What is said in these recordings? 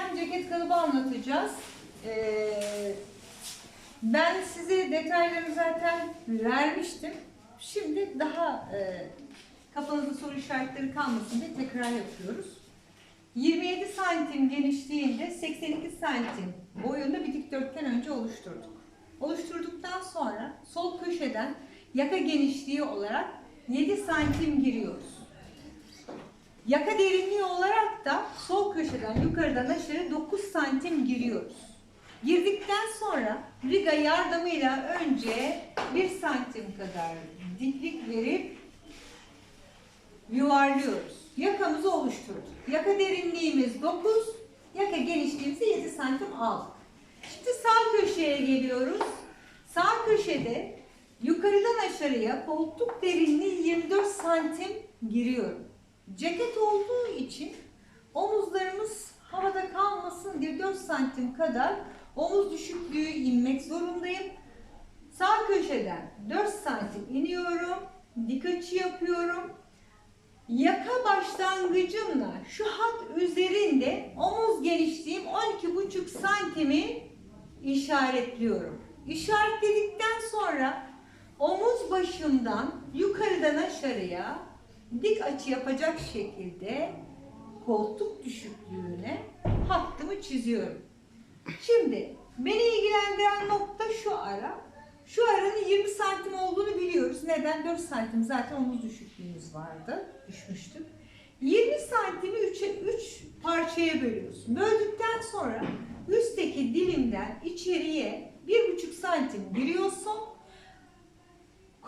beden ceket kalıbı anlatacağız. Ee, ben size detaylarını zaten vermiştim. Şimdi daha e, kafanızda soru işaretleri kalmasın diye tekrar yapıyoruz. 27 santim genişliğinde 82 santim boyunda bir dikdörtgen önce oluşturduk. Oluşturduktan sonra sol köşeden yaka genişliği olarak 7 santim giriyoruz. Yaka derinliği olarak da sol köşeden yukarıdan aşağı 9 santim giriyoruz. Girdikten sonra riga yardımıyla önce 1 santim kadar diklik verip yuvarlıyoruz. Yakamızı oluşturduk. Yaka derinliğimiz 9, yaka genişliğimizi 7 santim aldık. Şimdi sağ köşeye geliyoruz. Sağ köşede yukarıdan aşağıya koltuk derinliği 24 santim giriyorum. Ceket olduğu için omuzlarımız havada kalmasın diye 4 santim kadar omuz düşüklüğü inmek zorundayım. Sağ köşeden 4 santim iniyorum. Dik açı yapıyorum. Yaka başlangıcımla şu hat üzerinde omuz genişliğim 12,5 santimi işaretliyorum. İşaretledikten sonra omuz başımdan yukarıdan aşağıya dik açı yapacak şekilde koltuk düşüklüğüne hattımı çiziyorum. Şimdi beni ilgilendiren nokta şu ara. Şu aranın 20 santim olduğunu biliyoruz. Neden? 4 santim zaten omuz düşüklüğümüz vardı. Düşmüştük. 20 santimi 3'e 3 parçaya bölüyorsun. Böldükten sonra üstteki dilimden içeriye 1,5 santim giriyorsun.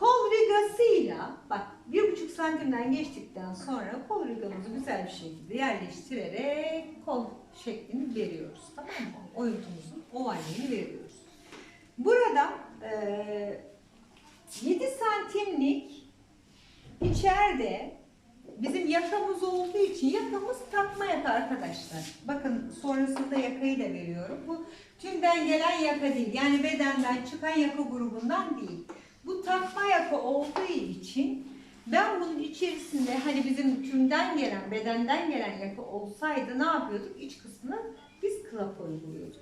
Kol rigasıyla bak 1,5 santimden geçtikten sonra kol rigamızı güzel bir şekilde yerleştirerek kol şeklini veriyoruz. Tamam mı? Oyuntumuzun ovalliğini veriyoruz. Burada eee 7 santimlik içeride bizim yakamız olduğu için yakamız takma yaka arkadaşlar. Bakın sonrasında yakayı da veriyorum. Bu tümden gelen yaka değil. Yani bedenden çıkan yaka grubundan değil. Bu takma yaka olduğu için ben bunun içerisinde hani bizim tümden gelen, bedenden gelen yaka olsaydı ne yapıyorduk? İç kısmına biz klapa uyguluyorduk.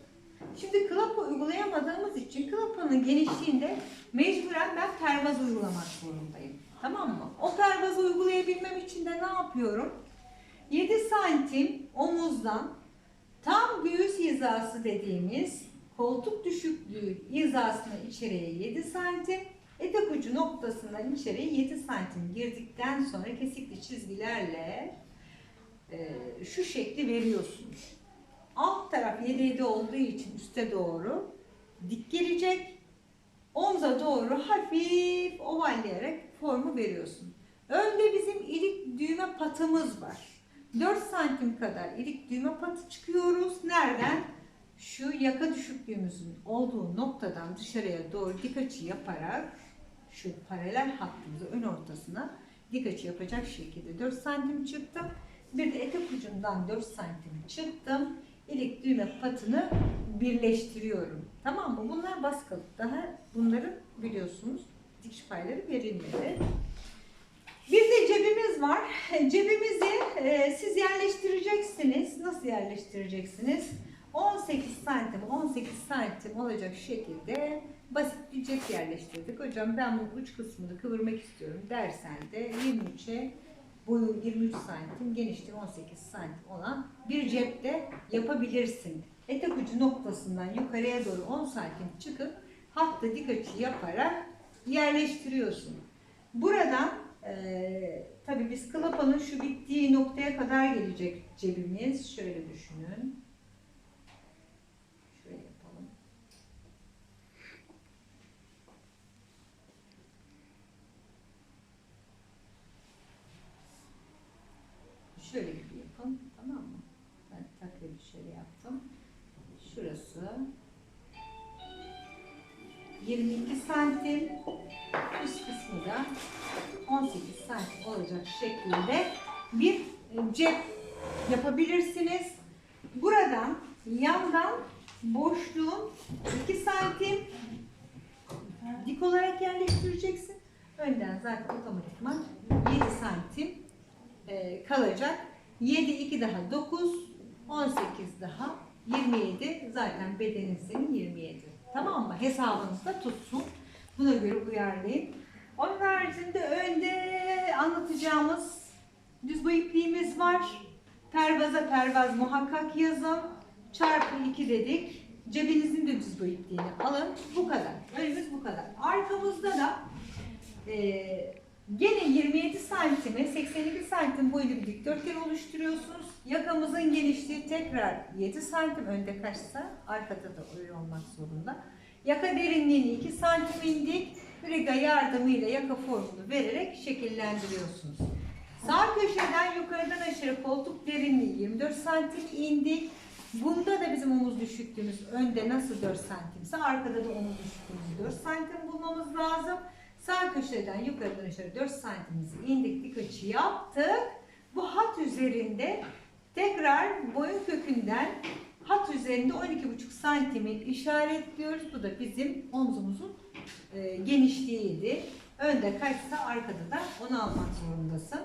Şimdi klapa uygulayamadığımız için klapanın genişliğinde mecburen ben pervaz uygulamak zorundayım. Tamam mı? O pervazı uygulayabilmem için de ne yapıyorum? 7 santim omuzdan tam göğüs hizası dediğimiz koltuk düşüklüğü hizasına içeriye 7 santim, etek ucu noktasından içeriye 7 santim girdikten sonra kesikli çizgilerle e, şu şekli veriyorsunuz. Alt taraf 7 7 olduğu için üste doğru dik gelecek. Omza doğru hafif ovalleyerek formu veriyorsun. Önde bizim ilik düğme patımız var. 4 santim kadar ilik düğme patı çıkıyoruz. Nereden? Şu yaka düşüklüğümüzün olduğu noktadan dışarıya doğru dik açı yaparak şu paralel hattımızı ön ortasına dik açı yapacak şekilde 4 santim çıktım. Bir de etek ucundan 4 santim çıktım. İlik düğme patını birleştiriyorum. Tamam mı? Bunlar baskılı. Daha bunların biliyorsunuz dikiş payları verilmedi. Bir de cebimiz var. Cebimizi e, siz yerleştireceksiniz. Nasıl yerleştireceksiniz? 18 santim, 18 santim olacak şekilde basit bir cep yerleştirdik. Hocam ben bu uç kısmını kıvırmak istiyorum dersen de 23'e boyu 23 santim, genişliği 18 santim olan bir cepte yapabilirsin. Etek ucu noktasından yukarıya doğru 10 santim çıkıp hatta dik açı yaparak yerleştiriyorsun. Buradan eee tabii biz klapanın şu bittiği noktaya kadar gelecek cebimiz. Şöyle düşünün. Şöyle yapalım. Şöyle gibi yapın. Tamam mı? Ben takribi şöyle yaptım. Şurası 22 santim. Üst kısmı da 18 santim olacak şeklinde bir e, cep yapabilirsiniz. Buradan yandan boşluğun 2 santim dik olarak yerleştireceksin. Önden zaten otomatikman 7 santim e, kalacak. 7 2 daha 9 18 daha 27. Zaten bedenin senin 27. Tamam mı? Hesabınızda tutsun. Buna göre uyarlayın. Onun haricinde önde anlatacağımız düz boy ipliğimiz var. Pervaza pervaz muhakkak yazın. Çarpı 2 dedik. Cebinizin de düz boy ipliğini alın. Bu kadar. Önümüz bu kadar. Arkamızda da ee, gene 27 santime 82 santim boyunda bir dikdörtgen oluşturuyorsunuz. Yakamızın genişliği tekrar 7 santim önde kaçsa arkada da öyle olmak zorunda. Yaka derinliğini 2 santim indik. Riga yardımıyla yaka formunu vererek şekillendiriyorsunuz. Sağ köşeden yukarıdan aşağı koltuk derinliği 24 santim indik. Bunda da bizim omuz düşüklüğümüz önde nasıl 4 santimse arkada da omuz düşüklüğümüzü 4 santim bulmamız lazım. Sağ köşeden yukarıdan aşağı 4 santimizi indik dik açı yaptık. Bu hat üzerinde tekrar boyun kökünden hat üzerinde 12,5 santimi işaretliyoruz. Bu da bizim omzumuzun e, genişliğiydi. Önde kaçsa arkada da onu almak zorundasın.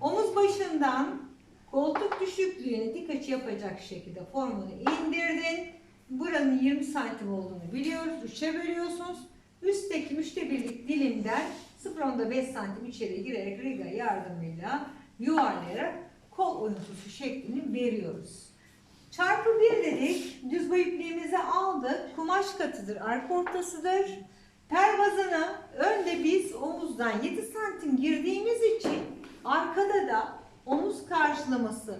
Omuz başından koltuk düşüklüğüne dik açı yapacak şekilde formunu indirdin. Buranın 20 santim olduğunu biliyoruz. 3'e bölüyorsunuz. Üstteki üçte birlik dilimden 0.5 santim içeri girerek riga yardımıyla yuvarlayarak kol oyuntusu şeklini veriyoruz. Çarpı 1 dedik. Düz boy ipliğimizi aldık. Kumaş katıdır, arka ortasıdır. Pervazını önde biz omuzdan 7 santim girdiğimiz için arkada da omuz karşılaması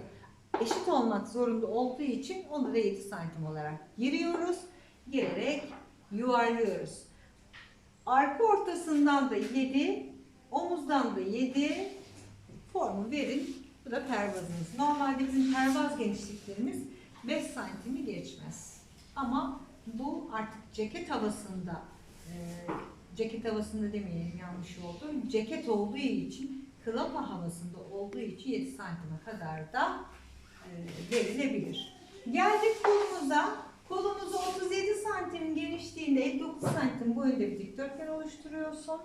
eşit olmak zorunda olduğu için onu da 7 santim olarak giriyoruz. Girerek yuvarlıyoruz. Arka ortasından da 7, omuzdan da 7 formu verin. Bu da pervazımız. Normalde bizim pervaz genişliklerimiz 5 santimi geçmez. Ama bu artık ceket havasında, e, ceket havasında demeyelim yanlış oldu. Ceket olduğu için, klapa havasında olduğu için 7 santime kadar da e, verilebilir. Geldik kolumuza. Kolumuzu 37 santim genişliğinde 59 santim boyunda bir dikdörtgen oluşturuyorsun.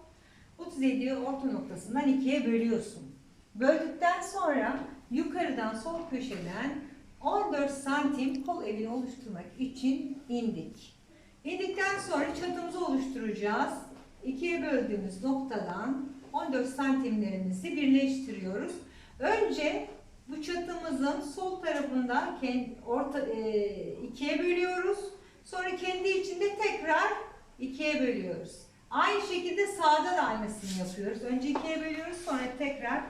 37'yi orta noktasından ikiye bölüyorsun. Böldükten sonra yukarıdan sol köşeden 14 santim kol evini oluşturmak için indik. İndikten sonra çatımızı oluşturacağız. İkiye böldüğümüz noktadan 14 santimlerimizi birleştiriyoruz. Önce bu çatımızın sol tarafında orta, e, ikiye bölüyoruz. Sonra kendi içinde tekrar ikiye bölüyoruz. Aynı şekilde sağda da aynısını yapıyoruz. Önce ikiye bölüyoruz sonra tekrar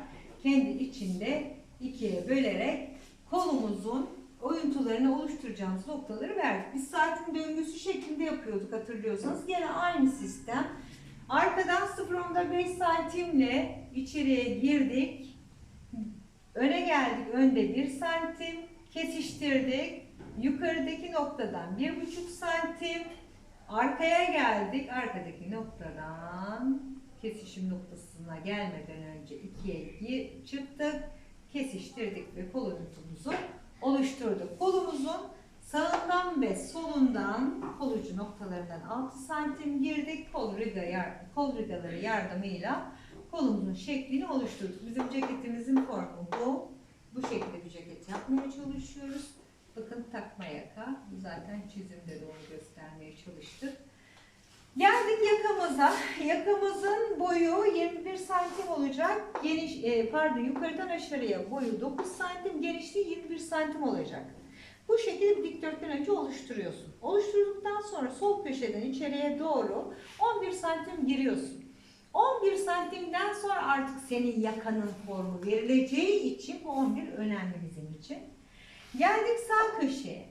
kendi içinde ikiye bölerek kolumuzun oyuntularını oluşturacağımız noktaları verdik. Biz saatin döngüsü şeklinde yapıyorduk hatırlıyorsanız. Yine aynı sistem. Arkadan 0.5 santimle içeriye girdik. Öne geldik. Önde 1 santim. Kesiştirdik. Yukarıdaki noktadan 1,5 santim. Arkaya geldik. Arkadaki noktadan kesişim noktasına gelmeden önce ikiye gir, çıktık. Kesiştirdik ve kol örüntümüzü oluşturduk. Kolumuzun sağından ve solundan kol ucu noktalarından 6 santim girdik. Kol, riga, kol rigaları yardımıyla kolumuzun şeklini oluşturduk. Bizim ceketimizin formu bu. Bu şekilde bir ceket yapmaya çalışıyoruz. Bakın takma yaka. Zaten çizimde de onu göstermeye çalıştık. Geldik yakamıza. Yakamızın boyu 21 santim olacak. Geniş, e, pardon yukarıdan aşağıya boyu 9 santim, genişliği 21 santim olacak. Bu şekilde bir dikdörtgen önce oluşturuyorsun. Oluşturduktan sonra sol köşeden içeriye doğru 11 santim giriyorsun. 11 santimden sonra artık senin yakanın formu verileceği için bu 11 önemli bizim için. Geldik sağ köşeye.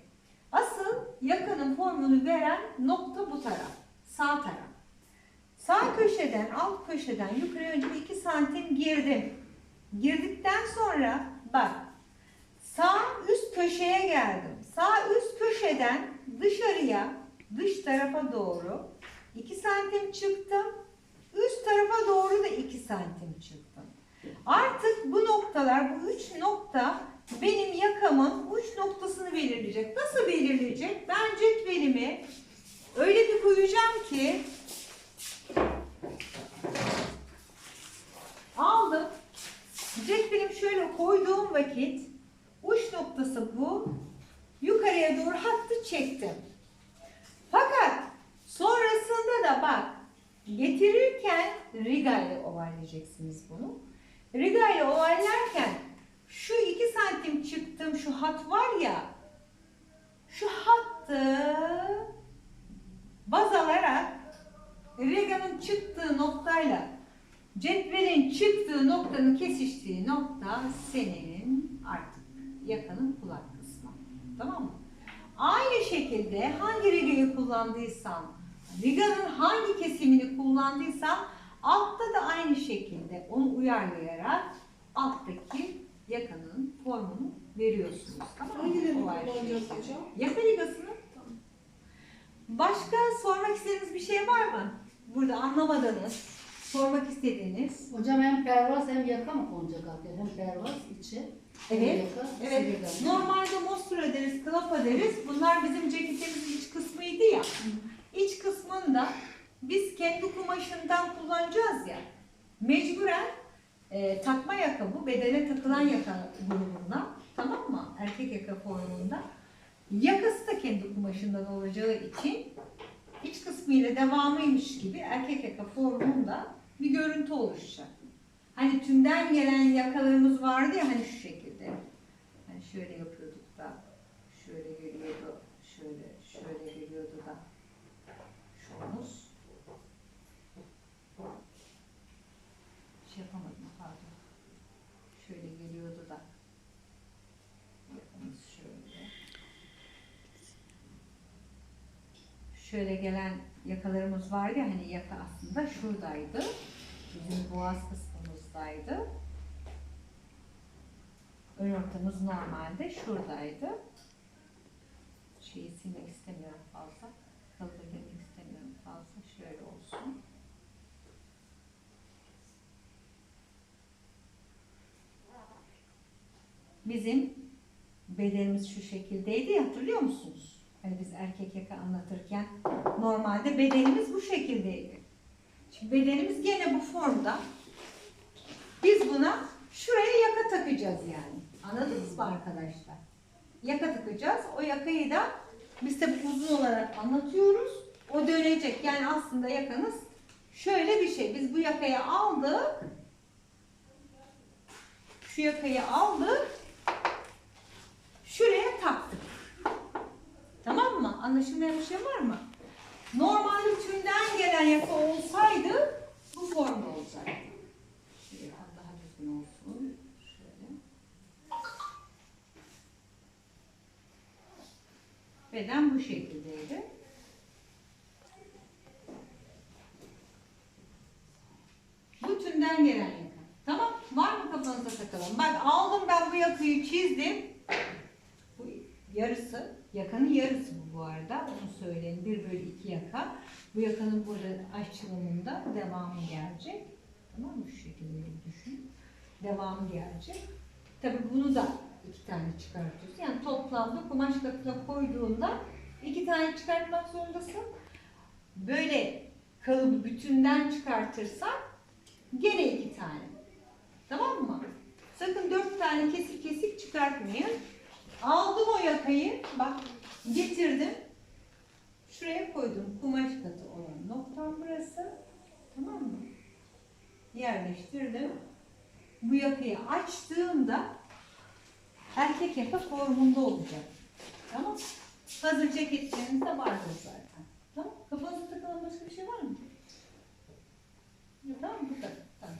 Asıl yakanın formunu veren nokta bu taraf. Sağ taraf. Sağ köşeden alt köşeden yukarı önce bir 2 santim girdim. Girdikten sonra bak sağ üst köşeye geldim. Sağ üst köşeden dışarıya dış tarafa doğru 2 santim çıktım. Üst tarafa doğru da 2 santim çıktım. Artık bu noktalar, bu üç nokta benim yakamın uç noktasını belirleyecek. Nasıl belirleyecek? Ben cetvelimi öyle bir koyacağım ki aldım. Cetvelim şöyle koyduğum vakit uç noktası bu. Yukarı yukarıya doğru hattı çektim. Fakat sonrasında da bak getirirken riga ile ovallayacaksınız bunu. Riga ile ovallarken şu iki santim çıktığım şu hat var ya şu hattı baz alarak riganın çıktığı noktayla cetvelin çıktığı noktanın kesiştiği nokta senin artık yakanın kulak kısmı. Tamam mı? Aynı şekilde hangi rigayı kullandıysan, riganın hangi kesimini kullandıysan altta da aynı şekilde onu uyarlayarak alttaki yakanın formunu veriyorsunuz. Tamam mı? Hangilerini kullanacağız şekilde. hocam? Yaka rigasını. Başka sormak istediğiniz bir şey var mı? Burada anlamadığınız, sormak istediğiniz. Hocam hem pervaz hem yaka mı konacak arkaya? Hem pervaz içi. hem Evet, Yaka, Evet, normalde mostura deriz, klapa deriz. Bunlar bizim ceketimizin iç kısmıydı ya. İç kısmında biz kendi kumaşından kullanacağız ya. Mecburen e, takma yaka bu, bedene takılan yaka grubunda. Tamam mı? Erkek yaka formunda. Yakası da kendi kumaşından olacağı için iç kısmıyla devamıymış gibi erkek yaka formunda bir görüntü oluşacak. Hani tümden gelen yakalarımız vardı ya hani şu şekilde. Hani şöyle yapıyorduk da şöyle geliyordu, şöyle şöyle geliyordu da şu omuz. Şey yapamadım pardon. Şöyle geliyordu da yakamız şöyle. Şöyle gelen yakalarımız vardı ya hani yaka aslında şuradaydı. Bizim boğaz kısmımızdaydı. Ön ortamız normalde şuradaydı. Şeyi silmek istemiyorum fazla. Kalıba girmek istemiyorum fazla. Şöyle olsun. Bizim bedenimiz şu şekildeydi hatırlıyor musunuz? Hani biz erkek yaka anlatırken normalde bedenimiz bu şekildeydi. Şimdi bedenimiz gene bu formda. Biz buna şuraya yaka takacağız yani. Anladınız mı arkadaşlar? Yaka takacağız. O yakayı da biz tabi uzun olarak anlatıyoruz. O dönecek. Yani aslında yakanız şöyle bir şey. Biz bu yakayı aldık. Şu yakayı aldık. Şuraya taktık. Tamam mı? Anlaşılmayan bir şey var mı? Normalde tümden gelen yaka olsaydı bu formda olacaktı. Şöyle daha düzgün olsun. Şöyle. Beden bu şekildeydi. Bu tümden gelen yaka. Tamam. Var mı kafanıza takalım? Bak aldım ben bu yakayı çizdim. Yakanın yarısı bu bu arada. Onu söyleyeyim. 1 bölü 2 yaka. Bu yakanın burada açılımında devamı gelecek. Tamam mı? Şu şekilde düşün. Devamı gelecek. Tabi bunu da iki tane çıkartıyorsun. Yani toplamda kumaş katına koyduğunda iki tane çıkartmak zorundasın. Böyle kalıbı bütünden çıkartırsan gene iki tane. Tamam mı? Sakın dört tane kesik kesik çıkartmayın. Aldım o yakayı. Bak getirdim. Şuraya koydum. Kumaş katı olan noktam burası. Tamam mı? Yerleştirdim. Bu yakayı açtığımda erkek yaka formunda olacak. Tamam? Hazır ceketleriniz de vardır zaten. Tamam Kafanızda takılan başka bir şey var mı? Tamam bu kadar. Tamam.